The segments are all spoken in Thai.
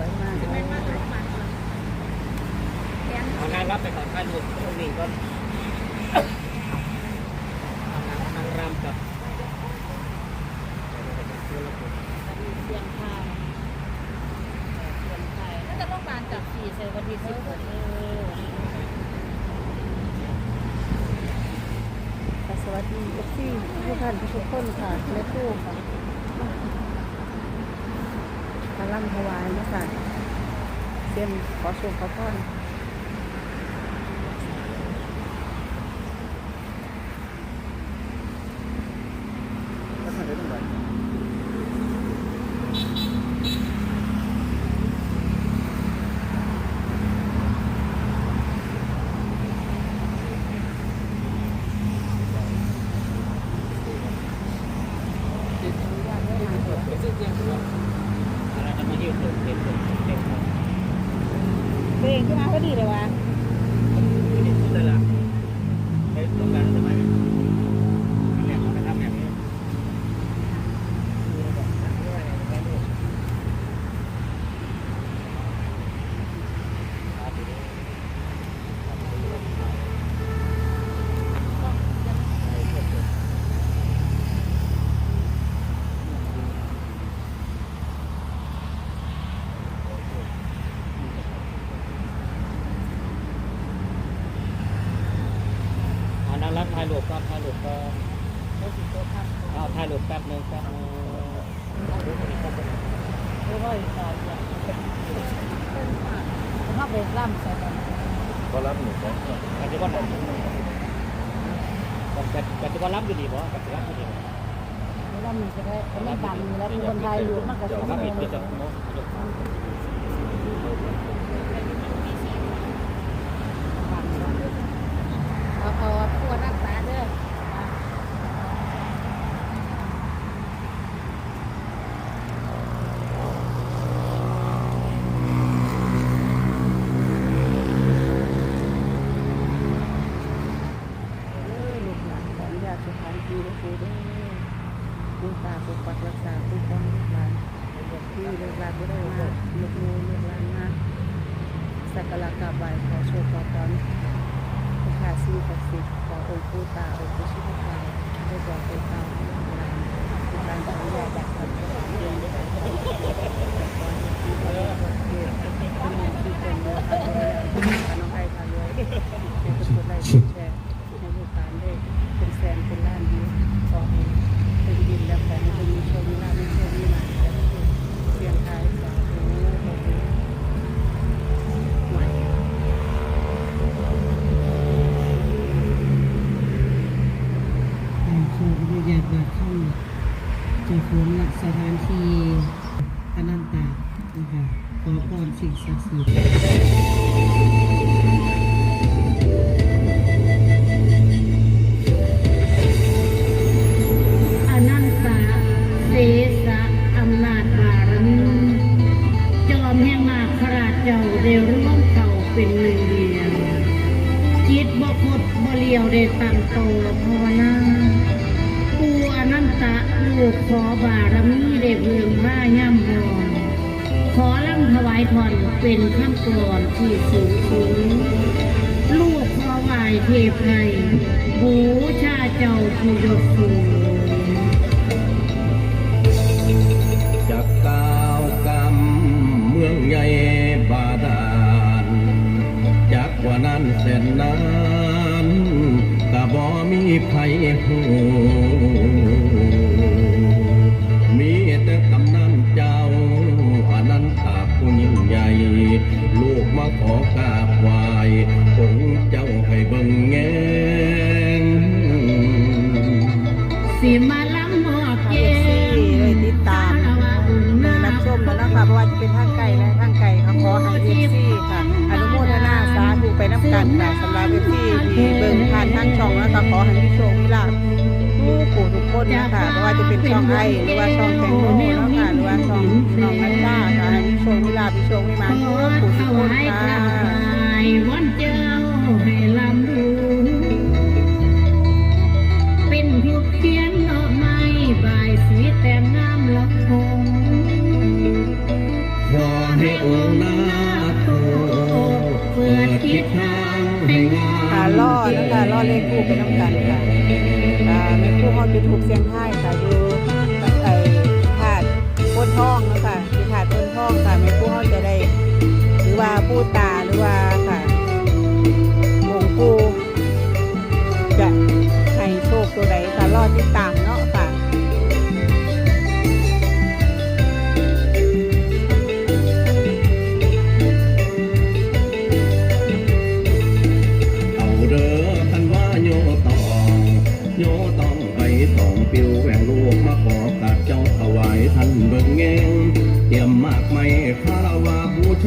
วยมากเอานางรับไปก่อนถ่ายรูปตรงนี้ก่อนนางรำกับเสียงพายเสียงพายน่าจะต้องการจับสี่ใส่วันที่สิบเออค่ะสวัสดีเอฟซีทุกท่านทุกคนค่ะแม่ตู้ค่ะ ลังถวายนะคะเตรียมขอโชคขอพรอะไรจะมายืนเต็มเต็มเต็มเต็ม เพลงที่มาพอดีเลยวะ ไม่ได้พูดเลยล่ะไปตรงกันทำไมเนี่ยเขาไปทำแบบนี้ เอานางรับถ่ายรูปก่อนถ่ายรูปก่อนเอาถ่ายรูปแป๊บหนึงแป๊บหนึงเอารูปคนนี้ก่อน ไม่ค่อยตายอย่างถ้าเบรกล่ำใส่กันก็รับหนึ่งสองสามปัจจุบันปัจปัจจุบันรับอยู่ดีบ่ปัจจุบันอยู่ดีบ่ไม่ล่ำมันจะได้ไม่ดังแล้วคนไทยอยู่มันก็เดี๋ยวจะครับไม่อีกได้ทีจะโน้ต เอาเอาพวกรักษาเด้อ เออลูกหลานขออนุญาตสถานที่หลวง ปูเด้อคุณตาปกปักรักษาคุ้มครองลูกหลานที่ลูกหลานบ่ได้มาลูกนูลูกหลานมาสักการะกราบไหว้ขอโชคขอพรผู้ขาสิ่งศักดิ์สิทธิ์ขอองค์ปูตาองค์ปูชินราชได้บอกไปตามลูกหลานลูกหลานขออนุญาตจากคนที่เรียนได้ขอที่ขอเกียรติเป็นหนึ่งที่เป็นเรือพาเรือน้องไอพาเรือให้ทุกคนได้แชร์ ให้ลูกหลานได้เป็นแสนเป็นล้านวิวขอให้เป็นดินและของเป็นมีโชคมีลาภมีโชค ภาวนาปูอนันตะลูกขอบารมีได้เพิ่งมาย่ำรองขอร่ำถวายทอนเป็นขั้นกรอนที่สูงสูงลูกขอไหวเทพไทยบูชาเจ้าผู้ยศสูงจากกาวกรรมเมืองใหญ่บาดาลจากกว่านั้นแสนนาน บ่มีไผหูมีแต่กำนันเจ้าอนันตาผู้ยิ่งใหญ่ ลูกมาขอกราบไหว้องค์เจ้าให้เบิ่งแงงสิมาล้ำบอกเกที่ได้ติดตามได้รับชมแล้วนะคะเพราะว่าจะเป็นทางไกลและทางไกลค่ะขอให้เอฟซีค่ะ อนุโมทนาสาธุไปน้ำกันค่ะสำหรับเอฟซีที่เบิ่งผ่านทาง ช่องนะคะขอให้มีโชคมีลาภทุกผู้ทุกคนนะคะไม่ว่าจะเป็นช่องไอหรือว่าช่องแตงโมนวค่ะหรือว่าช่องน้องแม่ต้าค่ะให้มีโชคมีลาภมีโชคมีมากผู้ข้าให้ปู่เขีกไม้น้ำะเปิดทิศทา ค่ะล่อนะคะล่อเลขคู่ไปน้ำกันค่ะค่ะแม่คู่เขาไปถูกเสียงไห้ค่ะอยู่ไอ้ขาดพ้นท้องนะคะที่ขาดพ้นท้องค่ะแม่คู่เขาจะได้ หรือว่าพูดตาหรือว่าค่ะหลวงคู่จะให้โชคตัวใดค่ะล่อที่ตาม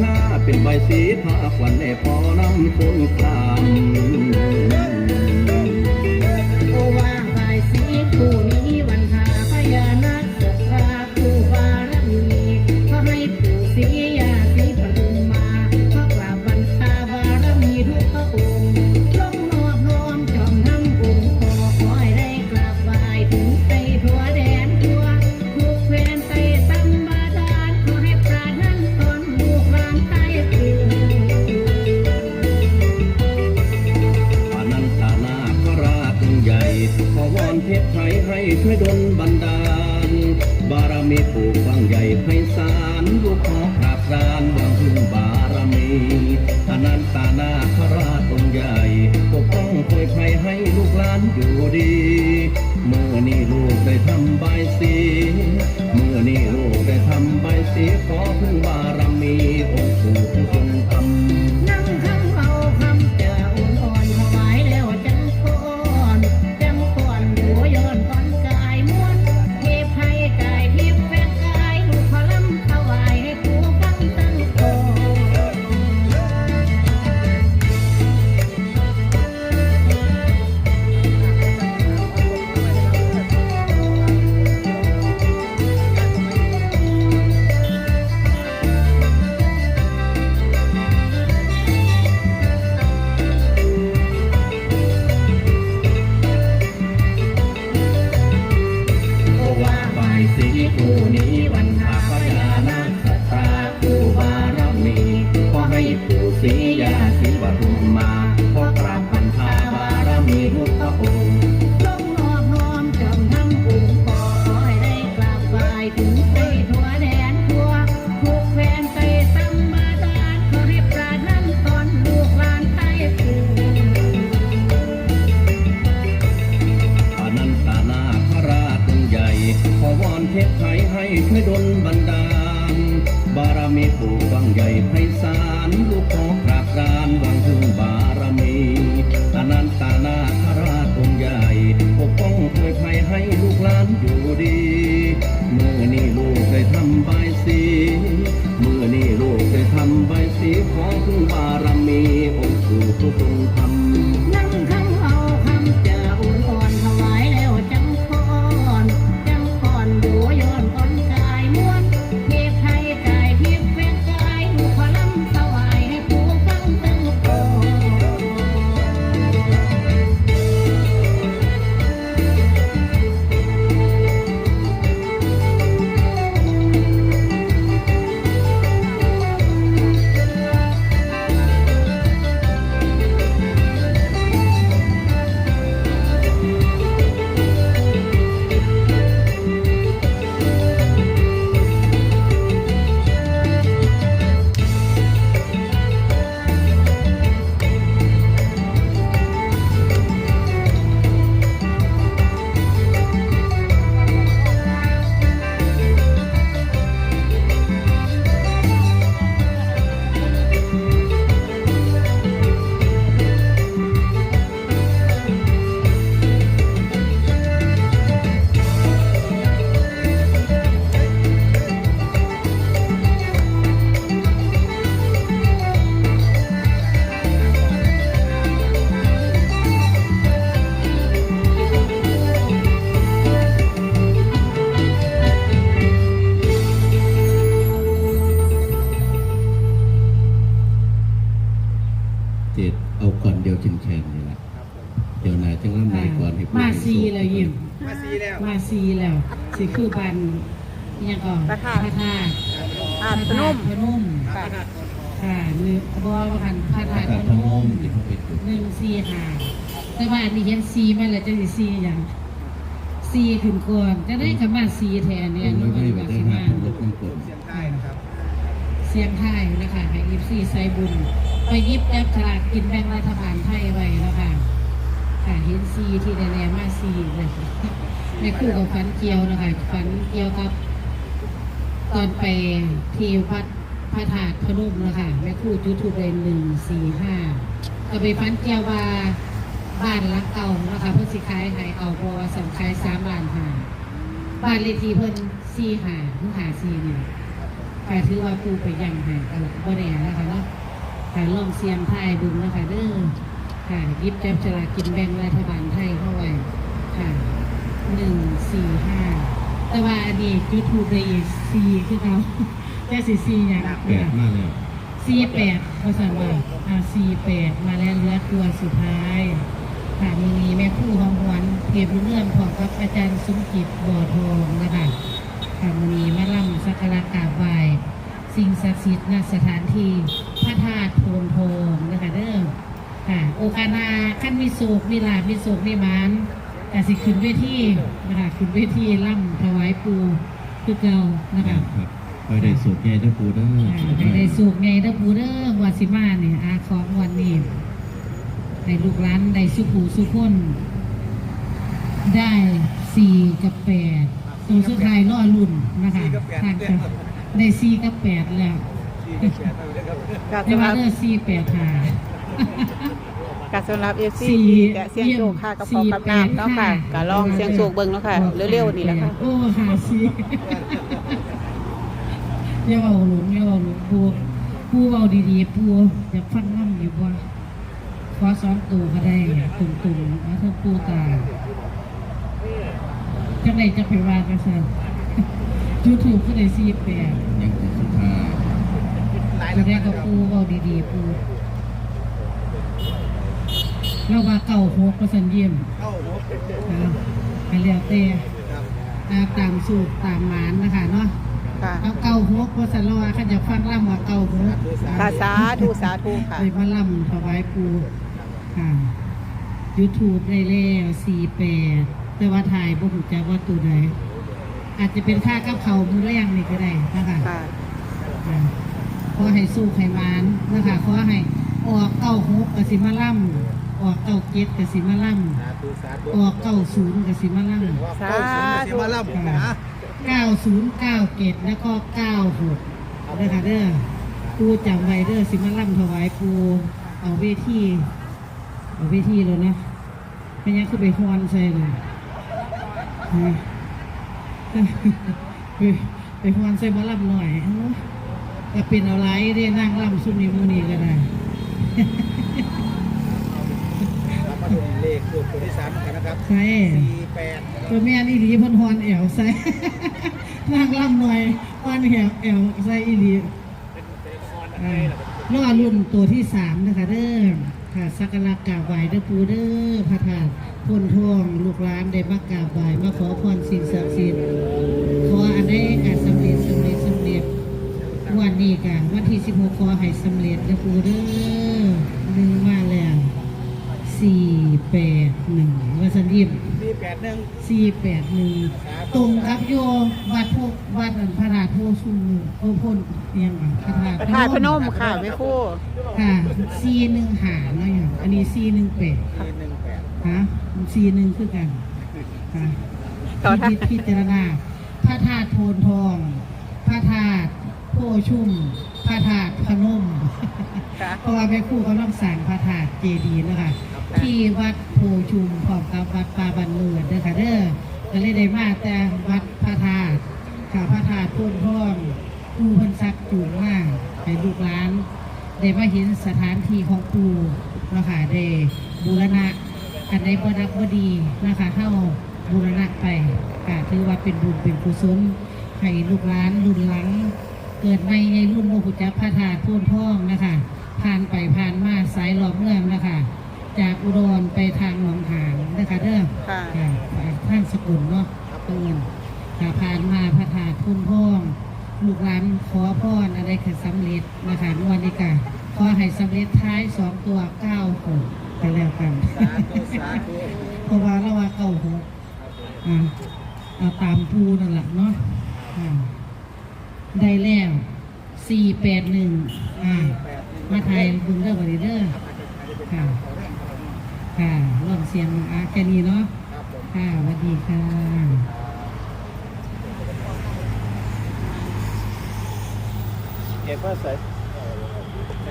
ค่าเป็นใบสีผ้าควันแน่พอน้ำฝนกลาง คู่นี้วันหาพญานา มพนมค่ะค่ะหนึ่งบอประกันพระธาตุพนมหนึ่งสี่ห้าแต่ว่าอันนี้เห็นซีมาแล้วจะสีอย่างซีถึงก่อนจะได้คำว่าซีแทนเนี่ยนี่มันแบบสีมาเสียงไทยนะครับเสียงไทยนะคะให้ยิบซีไซบุญ ไปยิบแอบฉลากกินแบ่งรัฐบาลไทยไว้แล้วค่ะค่ะเห็นซีที่แน่ๆมาซีเลยในคู่กับฟันเกียวนะคะฟันเกียวครับ ตอนไปที่วัดพระธาตุพนมนะคะแม่คู่จุดทูบเลยหนึ่งสี่ห้าก็ไปฟันเกียวว่าบ้านหลักเก่านะคะเพิ่นสิขายให้เอาเพราะว่าสังขายสามล้านหาบ้านเลขที่เพิ่นสี่ห้าเพิ่งหาสี่เนี่ยแต่ถือว่าปูไปยังให้ก็บ่แน่นะคะเนาะค่ะลองเสียงไทายดูนะคะเด้อค่ะยิบจับฉลากกินแบ่งรัฐบาลไทยเข้าไว้ค่ะหนึ่งสี่ห้า แต่ว่าอันนี้ยูทูบได้อีกซีคือเขาแค่สีซีอย่างแปดมากเลยซีแปดเขาสั่งว่าอ่าซีแปดมาแล้วเหลือตัวสุดท้ายค่ะมีนี้แม่คู่ของหวนเก็บเรื่องของกับอาจารย์สมจิตบ่อทองนะคะค่ะมีนี้มาล่ำสักการะกราบไหว้สิ่งศักดิ์สิทธิ์ณสถานที่พระธาตุโพนทองนะคะเด้อค่ะ โอกาสหนาขั้นมีโศกมีลาบมีโศกมีหมาน แต่สิขึ้นเวทีนะคะขึ้นเวทีล่ำถวายปูคือเก่านะคะครับไปได้สุดใหญ่ทั้งปูทั้งอ่าให้ได้สูกไงเด้อปูเด้อวาสิมาเนี่ยอาของวันนี้ได้ลูกหลานได้สุขูสุขคนได้สี่กับแปดตัวสุดท้ายล่อรุ่นนะคะทางจะได้สี่กับแปดแล้วกาแต่สำหว่ารับเด้อสี่แปดหา กาสำหรับเอฟซีสี่จะเสียงโชคค่ะกับพอกับน้ำเนาะค่ะก็ลองเสียงโชคเบิ่งเนาะค่ะเร็วๆนี่แหละค่ะโอ้หาสี่อย่าเอาหลงอย่าเอาหลงปูปูเอาดีๆปูอยากฟังน้ำอยู่ว่าขอสอนตัวก็ได้ตุ่มๆเอาเถอะปูตาจังไหนจะไปว่ากันซะยูทูบก็ได้สี่แปดยังแต่สุดท้ายจะได้กับปูเอาดีๆปู เราว่าเก่าหกเปอร์เซ็นต์เยี่ยมนะไปเรียกเต้อ่าตามสูตรตามหมานนะคะเนาะค่ะเอาเก่าหกเพราะสันเราว่าเขาจะฟังล่ำว่าเก่าหกค่ะสาธุสาธุค่ะเลยมาล่ำถวายปูค่ะยูทูบได้แล้วสี่แปดแต่ว่าถ่ายบ่หูจักว่าตัวใดอาจจะเป็นค่ากับเขาวมือแรงนี่ก็ได้นะคะค่ะค่ะขอให้สู้ให้มานนะคะขอให้ออกเก้าหกกสิมาล่ำ ออกเก้าเจ็ดกสิมาล่ำออกเก้าศูนย์กสิมาล่ำสาธุเก้าศูนย์เก้าเกตแล้วก็เก้าหกนะคะเด้อปูจำไว้เด้อสิมาล่ำถวายปูเอาเวทีเอาเวทีเลยนะไม่งั้นคือไปฮอนใส่เลยฮะไปไปฮอนใส่มาล่ำหน่อยเอ้าแต่เป็นเอาไรเรียนั่งล่ำซุ่มนี้มูนี่ก็ได้มาดู เลขตัวตัวที่สามกันนะครับใช่ สี่แปดตัวแม่นี่ดีเพ่นฮอนแอวใส่นั่งล่ำหน่อยฮอนแอวแอวใส่อีหลีอ่ารอรุ่นตัวที่สามนะคะเด้อค่ะสักการะกราบไหว้เด้อปูเด้อพระธาตุพนทองลูกหลานได้มากราบไหว้มาขอพรสิ่งศักดิ์สิทธิ์ขออันได้การสำเร็จสำเร็จสำเร็จวันนี้กันวันที่สิบหกขอให้สำเร็จเด้อปูเด้อหนึ่งมาแล้วสี่ แปดหนึ่งวันสันยิมสี่แปดหนึ่งสี่แปดหนึ่งตรงกับโยวัดพวกวัดอันพระธาตุโพชุ่มโพพ่นเอียงอะพระธาตุประธานพนมค่ะแม่ครู่ค่ะซีหนึ่งหาเนาะอย่างอันนี้ซีหนึ่งเป็ดสี่หนึ่งแปดฮะซีหนึ่งคือกันค่ะต่อท่าพิพิจารณาพระธาตุโพนทอง พระธาตุโพชุ่มพระธาตุพนมค่ะเพราะว่าแม่ครู่กำลังสร้างพระธาตุเจดีย์นะคะ ที่วัดโพชุมพร้อมกับวัดป่าบันเลิศเด้อค่ะเด้อก็เลยได้มาแต่วัดพระธาตุค่ะพระธาตุโพนทองปูพันซักจูงมาให้ลูกหลานได้มาเห็นสถานที่ของปูนะคะได้บูรณะอันใดบ่ดักบ่ดีนะคะเข้าบูรณะไปค่ะถือว่าเป็นบุญเป็นกุศลให้ลูกหลานรุ่นหลัง เกิดในในรุ่นโมหุจักพระธาตุโพ่นท่องนะคะผ่านไปผ่านมาสายหลอมเมืองนะคะ จากอุดรไปทางหนองหานนะคะเด้อค่ะค่ะทางสกุลเนาะเอินค่ะผ่านมาพระธาตุโพ่นท่องลูกหลานขอพรอะไรคือสำเร็จนะคะงวันนี้ค่ะขอให้สำเร็จท้ายสองตัวเก้าหกไปแล้วกันสาธุสาธุเพราะว่าเราว่าเก้าหกอ่าเอาตามปูนั่นแหละเนาะอ่าได้แล้วสี่แปดหนึ่งอ่ามาไทยบุญเด้อบันเด้อค่ะ ค่ะลองเสียงอาแค่นี้เนาะครับผมค่ะสวัสดีค่ะเก็บว่าใส่ใน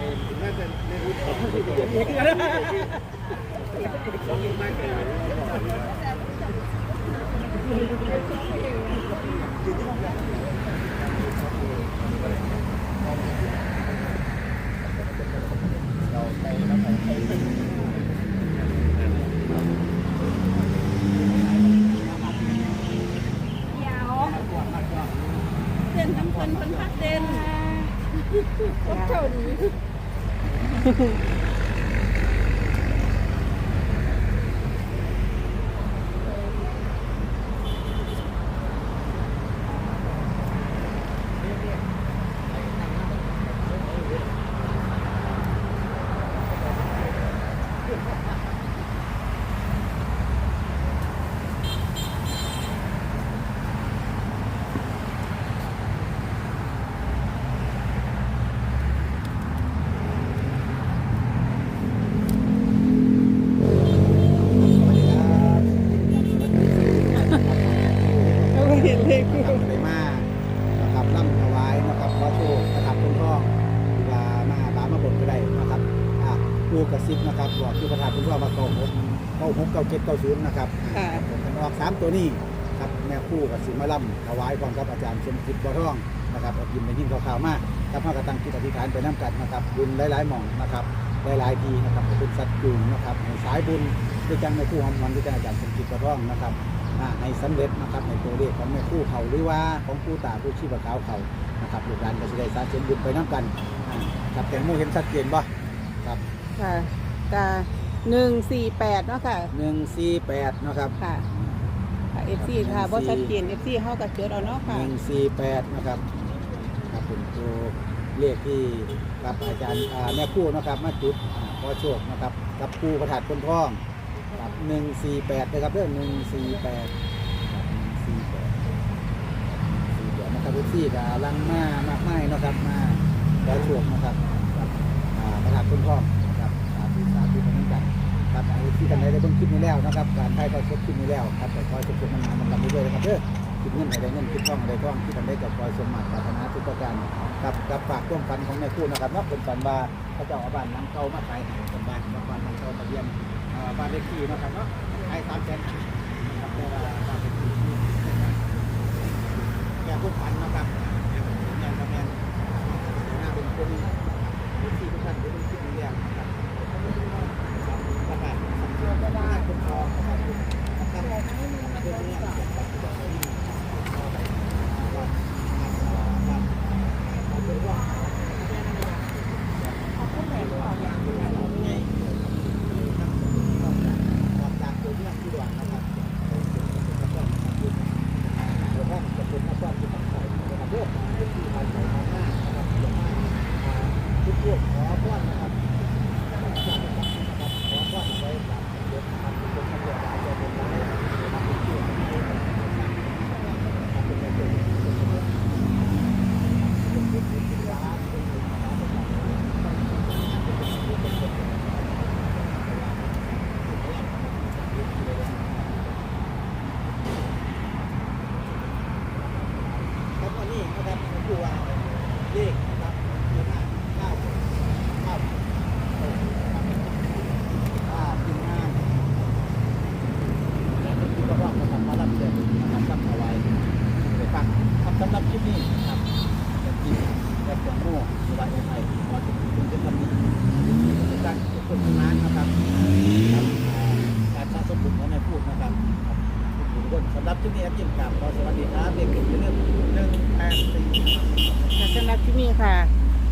嗯 อาจารย์สมจิตบัวทองนะครับเอากินในยิ่งข่าวๆมากครับพ่อกระตังจิตอธิษฐานไปน้ำกัดนะครับบุญหลายๆหม่องนะครับหลายๆทีนะครับเป็นสัตว์จูงนะครับในสายบุญด้วยจังในคู่หอมวันด้วยจังอาจารย์สมจิตบัวทองนะครับอ่าให้สำเร็จนะครับในตัวเลขของแม่คู่เขาหรือว่าของผู้ตาผู้ชีพขาวเขานะครับลูกหลานก็จะได้สาเชนบุญไปน้ำกันอ่าครับแตงโมเห็นชัดเจนป่ะครับค่ะกาหนึ่งสี่แปดเนาะค่ะหนึ่งสี่แปดนะครับค่ะ ค่ะเอฟซีค่ะบ่ชัดเจนเอฟซีเฮากับเจอเอาเนาะหค่ะนึ่งสี่แปดนะครับครับเป็นตัวเลขที่กับอาจารย์อ่าแม่คู่นะครับมาจุดอ่าขอโชคนะครับกับคู่ประทัดคนท้องครับหนึ่งสี่แปดนะครับเรื่องหนึ่งสี่แปดสี่แปดสี่แปดนะครับทุกที่กับลังมามากไม้นะครับมาขอโชคนะครับกับอ่าประทัดคนท้องนะครับสาธุสาธุกันกัน ครับเอาที่กันได้ได้เบิ่งคลิปนี้แล้วนะครับ การถ่ายทอดสดคลิปนี้แล้วครับแต่ขอให้ทุกคนมันมามันกันด้วยนะครับเด้อคิดเงินอะไรเงินคิดท่องอะไรท่องคิดทำได้กับคอยสมมาตรปรารถนาทุกประการกับกับฝากร่วมฝันของแม่คู่นะครับเนาะเป็นฝันว่าพระเจ้าอาบ้านหลังเก่ามาขายให้เป็นบ้านกับบ้านหลังเก่าทะเบียนบ้านเลขที่นะครับเนาะขายสามแสนครับแต่ว่าบ้านเลขที่แก่ผู้ฝันนะครับแก่ผู้ฝันแม่นแม่นหน้าเป็นคนเลขที่ทุกท่านได้เป็นคิดนี้แล้วนะครับประกาศสัญญาประกาศคนทองนะครับนะครับ ครับวันนี้นะครับผมดูว่าเลขนะครับคือห้าเก้าเก้าหกครับอ่าทีมงานที่ก็ร่องนะครับมารับเชิญนะครับรับเอาไว้ไปฟังครับสำหรับคลิปนี้ครับจะกินและจะโม่สบายใจขอจะคุณจะทำนี้เป็นการทุกคนทำงานนะครับครับอ่าการสะสมบุญของนายพูดนะครับครับทุก คนสำหรับคลิปนี้ครับยิมกับขอสวัสดีครับเด็กๆเรื่องหนึ่งแปดสี่ค่ะสำหรับที่นี่ค่ะ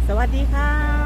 สวัสดีค่ะ